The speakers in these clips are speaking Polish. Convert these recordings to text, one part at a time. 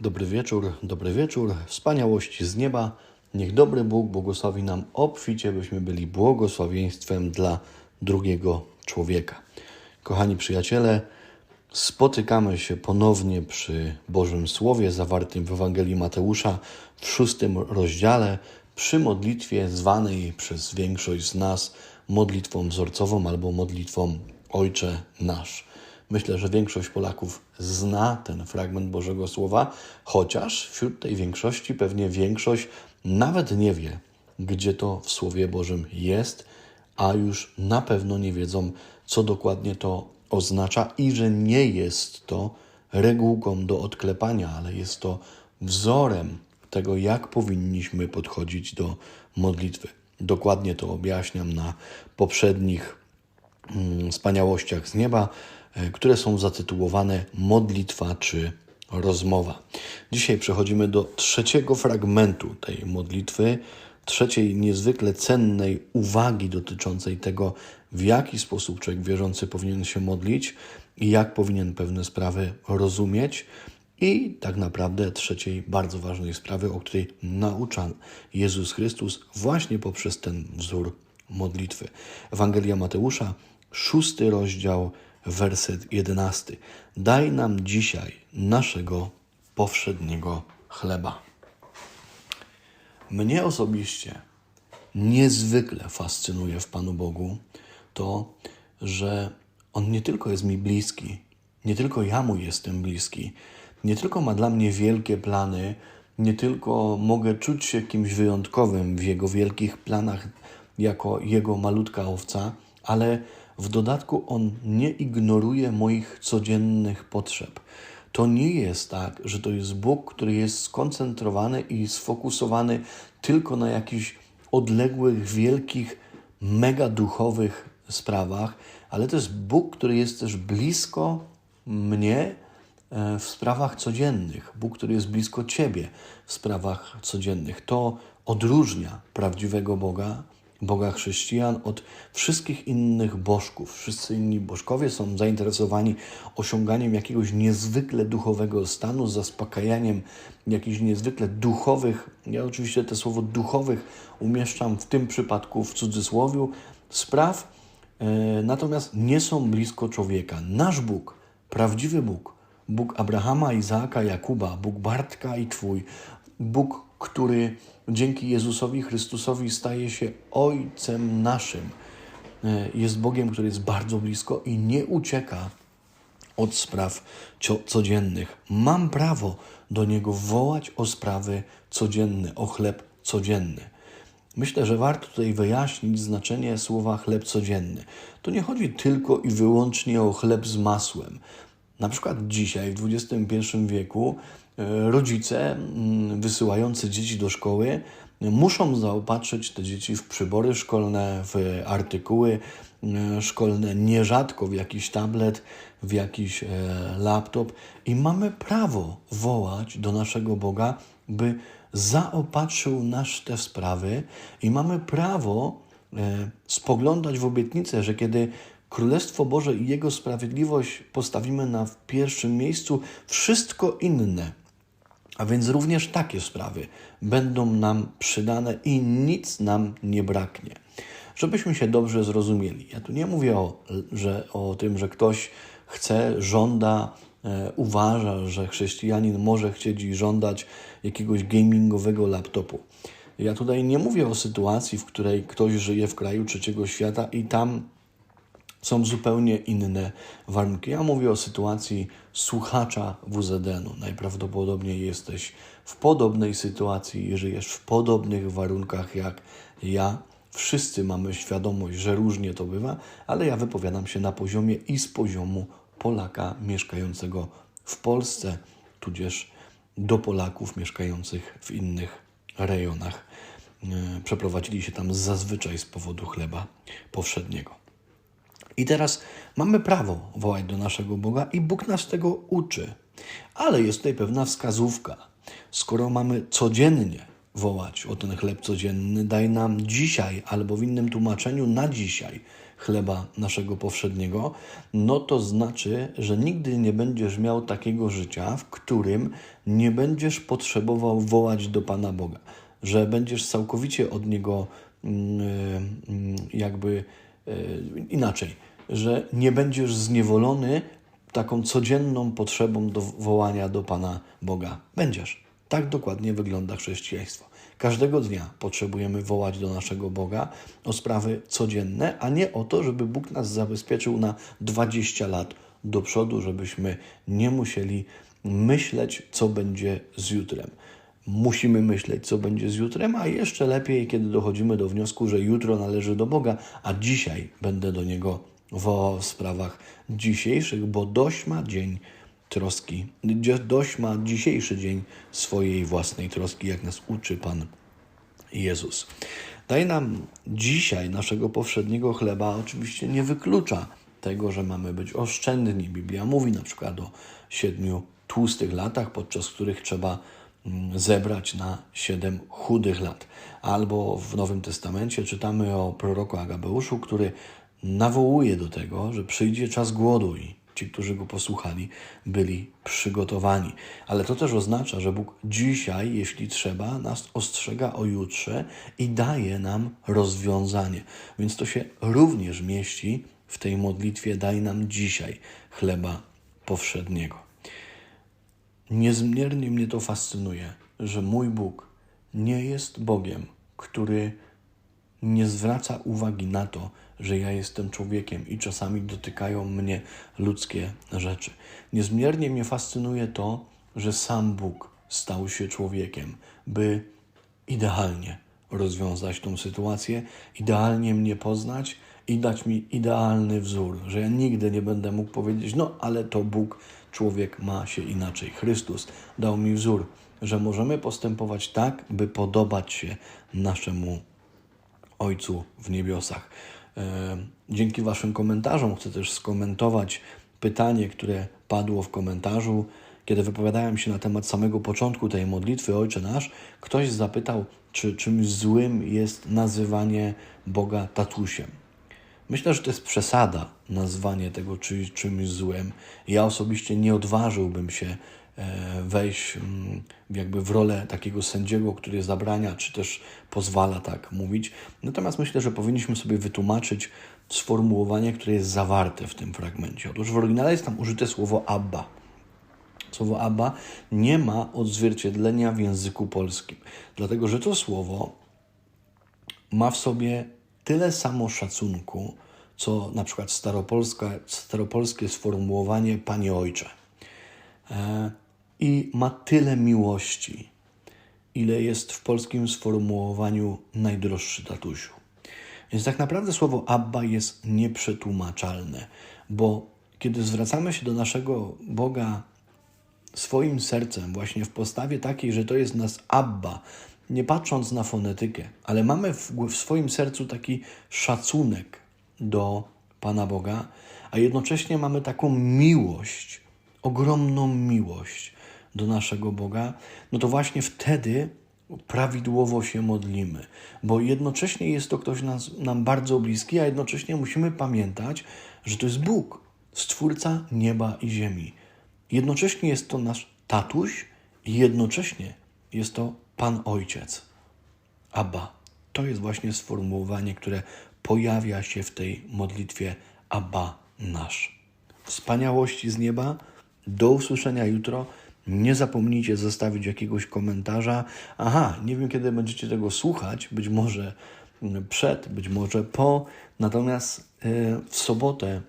Dobry wieczór, dobry wieczór, wspaniałości z nieba. Niech dobry Bóg błogosławi nam obficie, byśmy byli błogosławieństwem dla drugiego człowieka. Kochani przyjaciele, spotykamy się ponownie przy Bożym Słowie zawartym w Ewangelii Mateusza w szóstym rozdziale, przy modlitwie zwanej przez większość z nas modlitwą wzorcową albo modlitwą Ojcze Nasz. Myślę, że większość Polaków zna ten fragment Bożego Słowa, chociaż wśród tej większości pewnie większość nawet nie wie, gdzie to w Słowie Bożym jest, a już na pewno nie wiedzą, co dokładnie to oznacza i że nie jest to regułką do odklepania, ale jest to wzorem tego, jak powinniśmy podchodzić do modlitwy. Dokładnie to objaśniam na poprzednich mm, wspaniałościach z nieba, które są zatytułowane Modlitwa czy rozmowa. Dzisiaj przechodzimy do trzeciego fragmentu tej modlitwy, trzeciej niezwykle cennej uwagi dotyczącej tego, w jaki sposób człowiek wierzący powinien się modlić i jak powinien pewne sprawy rozumieć. I tak naprawdę trzeciej bardzo ważnej sprawy, o której naucza Jezus Chrystus właśnie poprzez ten wzór modlitwy. Ewangelia Mateusza, szósty rozdział, werset jedenasty. Daj nam dzisiaj naszego powszedniego chleba. Mnie osobiście niezwykle fascynuje w Panu Bogu to, że On nie tylko jest mi bliski, nie tylko ja Mu jestem bliski, nie tylko ma dla mnie wielkie plany, nie tylko mogę czuć się kimś wyjątkowym w Jego wielkich planach jako Jego malutka owca, ale w dodatku On nie ignoruje moich codziennych potrzeb. To nie jest tak, że to jest Bóg, który jest skoncentrowany i sfokusowany tylko na jakichś odległych, wielkich, mega duchowych sprawach, ale to jest Bóg, który jest też blisko mnie e, w sprawach codziennych. Bóg, który jest blisko Ciebie w sprawach codziennych. To odróżnia prawdziwego Boga Boga chrześcijan od wszystkich innych bożków. Wszyscy inni bożkowie są zainteresowani osiąganiem jakiegoś niezwykle duchowego stanu, zaspokajaniem jakichś niezwykle duchowych, ja oczywiście to słowo duchowych umieszczam w tym przypadku w cudzysłowiu, spraw, e, natomiast nie są blisko człowieka. Nasz Bóg, prawdziwy Bóg, Bóg Abrahama, Izaaka, Jakuba, Bóg Bartka i Twój, Bóg, który dzięki Jezusowi Chrystusowi staje się Ojcem naszym. E, jest Bogiem, który jest bardzo blisko i nie ucieka od spraw codziennych. Mam prawo do Niego wołać o sprawy codzienne, o chleb codzienny. Myślę, że warto tutaj wyjaśnić znaczenie słowa chleb codzienny. To nie chodzi tylko i wyłącznie o chleb z masłem. Na przykład dzisiaj, w XXI wieku, rodzice mm, wysyłający dzieci do szkoły muszą zaopatrzyć te dzieci w przybory szkolne, w artykuły e, szkolne, nierzadko w jakiś tablet, w jakiś e, laptop i mamy prawo wołać do naszego Boga, by zaopatrzył nas te sprawy i mamy prawo spoglądać w obietnicę, że kiedy Królestwo Boże i Jego sprawiedliwość postawimy na pierwszym miejscu, wszystko inne, a więc również takie sprawy, będą nam przydane i nic nam nie braknie. Żebyśmy się dobrze zrozumieli. Ja tu nie mówię o, że, o tym, że ktoś chce, żąda, e, uważa, że chrześcijanin może chcieć i żądać jakiegoś gamingowego laptopu. Ja tutaj nie mówię o sytuacji, w której ktoś żyje w kraju trzeciego świata i tam są zupełnie inne warunki. Ja mówię o sytuacji słuchacza WZN-u. Najprawdopodobniej jesteś w podobnej sytuacji i żyjesz w podobnych warunkach jak ja. Wszyscy mamy świadomość, że różnie to bywa, ale ja wypowiadam się na poziomie i z poziomu Polaka mieszkającego w Polsce, tudzież do Polaków mieszkających w innych rejonach. E, przeprowadzili się tam zazwyczaj z powodu chleba powszedniego. I teraz mamy prawo wołać do naszego Boga i Bóg nas tego uczy. Ale jest tutaj pewna wskazówka. Skoro mamy codziennie wołać o ten chleb codzienny, daj nam dzisiaj, albo w innym tłumaczeniu na dzisiaj chleba naszego powszedniego, no to znaczy, że nigdy nie będziesz miał takiego życia, w którym nie będziesz potrzebował wołać do Pana Boga, że będziesz całkowicie od Niego mm, mm, jakby inaczej, że nie będziesz zniewolony taką codzienną potrzebą do wołania do Pana Boga. Będziesz. Tak dokładnie wygląda chrześcijaństwo. Każdego dnia potrzebujemy wołać do naszego Boga o sprawy codzienne, a nie o to, żeby Bóg nas zabezpieczył na 20 lat do przodu, żebyśmy nie musieli myśleć, co będzie z jutrem. Musimy myśleć, co będzie z jutrem, a jeszcze lepiej, kiedy dochodzimy do wniosku, że jutro należy do Boga, a dzisiaj będę do Niego wołał w sprawach dzisiejszych, bo dość ma dzień troski, dość ma dzisiejszy dzień swojej własnej troski, jak nas uczy Pan Jezus. Daje nam dzisiaj naszego powszedniego chleba, oczywiście nie wyklucza tego, że mamy być oszczędni. Biblia mówi na przykład o siedmiu tłustych latach, podczas których trzeba zebrać na siedem chudych lat. Albo w Nowym Testamencie czytamy o proroku Agabeuszu, który nawołuje do tego, że przyjdzie czas głodu i ci, którzy go posłuchali, byli przygotowani. Ale to też oznacza, że Bóg dzisiaj, jeśli trzeba, nas ostrzega o jutrze i daje nam rozwiązanie. Więc to się również mieści w tej modlitwie: daj nam dzisiaj chleba powszedniego. Niezmiernie mnie to fascynuje, że mój Bóg nie jest Bogiem, który nie zwraca uwagi na to, że ja jestem człowiekiem i czasami dotykają mnie ludzkie rzeczy. Niezmiernie mnie fascynuje to, że sam Bóg stał się człowiekiem, by idealnie rozwiązać tą sytuację, idealnie mnie poznać i dać mi idealny wzór, że ja nigdy nie będę mógł powiedzieć, no ale to Bóg, człowiek ma się inaczej. Chrystus dał mi wzór, że możemy postępować tak, by podobać się naszemu Ojcu w niebiosach. E, dzięki Waszym komentarzom chcę też skomentować pytanie, które padło w komentarzu, kiedy wypowiadałem się na temat samego początku tej modlitwy Ojcze Nasz. Ktoś zapytał, czy czymś złym jest nazywanie Boga tatusiem. Myślę, że to jest przesada nazwanie tego czy, czymś złym. Ja osobiście nie odważyłbym się E, wejść mm, jakby w rolę takiego sędziego, który zabrania, czy też pozwala tak mówić. Natomiast myślę, że powinniśmy sobie wytłumaczyć sformułowanie, które jest zawarte w tym fragmencie. Otóż w oryginale jest tam użyte słowo Abba. Słowo Abba nie ma odzwierciedlenia w języku polskim, dlatego że to słowo ma w sobie tyle samo szacunku, co na przykład staropolskie sformułowanie Panie Ojcze. E, i ma tyle miłości, ile jest w polskim sformułowaniu najdroższy tatusiu. Więc tak naprawdę słowo Abba jest nieprzetłumaczalne, bo kiedy zwracamy się do naszego Boga swoim sercem, właśnie w postawie takiej, że to jest nas Abba, nie patrząc na fonetykę, ale mamy w, w swoim sercu taki szacunek do Pana Boga, a jednocześnie mamy taką miłość, ogromną miłość, do naszego Boga, no to właśnie wtedy prawidłowo się modlimy, bo jednocześnie jest to ktoś nas, nam bardzo bliski, a jednocześnie musimy pamiętać, że to jest Bóg, Stwórca nieba i ziemi. Jednocześnie jest to nasz tatuś i jednocześnie jest to Pan Ojciec. Abba. To jest właśnie sformułowanie, które pojawia się w tej modlitwie Abba nasz. Wspaniałości z nieba. Do usłyszenia jutro. Nie zapomnijcie zostawić jakiegoś komentarza. Aha, nie wiem kiedy będziecie tego słuchać, być może przed, być może po. Natomiast e, w sobotę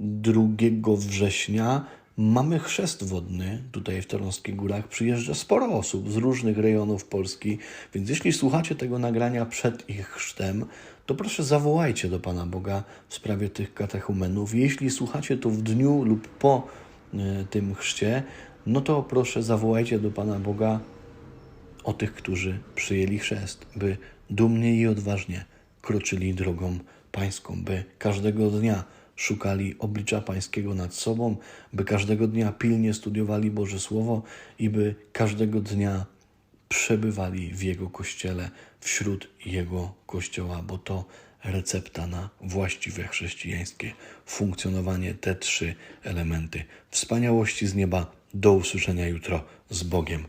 2 mm, września mamy chrzest wodny tutaj w Tarnowskich Górach. Przyjeżdża sporo osób z różnych rejonów Polski, więc jeśli słuchacie tego nagrania przed ich chrztem, to proszę zawołajcie do Pana Boga w sprawie tych katechumenów. Jeśli słuchacie to w dniu lub po E, tym chrzcie, no to proszę zawołajcie do Pana Boga o tych, którzy przyjęli chrzest, by dumnie i odważnie kroczyli drogą pańską, by każdego dnia szukali oblicza pańskiego nad sobą, by każdego dnia pilnie studiowali Boże Słowo i by każdego dnia przebywali w Jego Kościele, wśród Jego Kościoła, bo to recepta na właściwe chrześcijańskie funkcjonowanie te trzy elementy wspaniałości z nieba. Do usłyszenia jutro z Bogiem.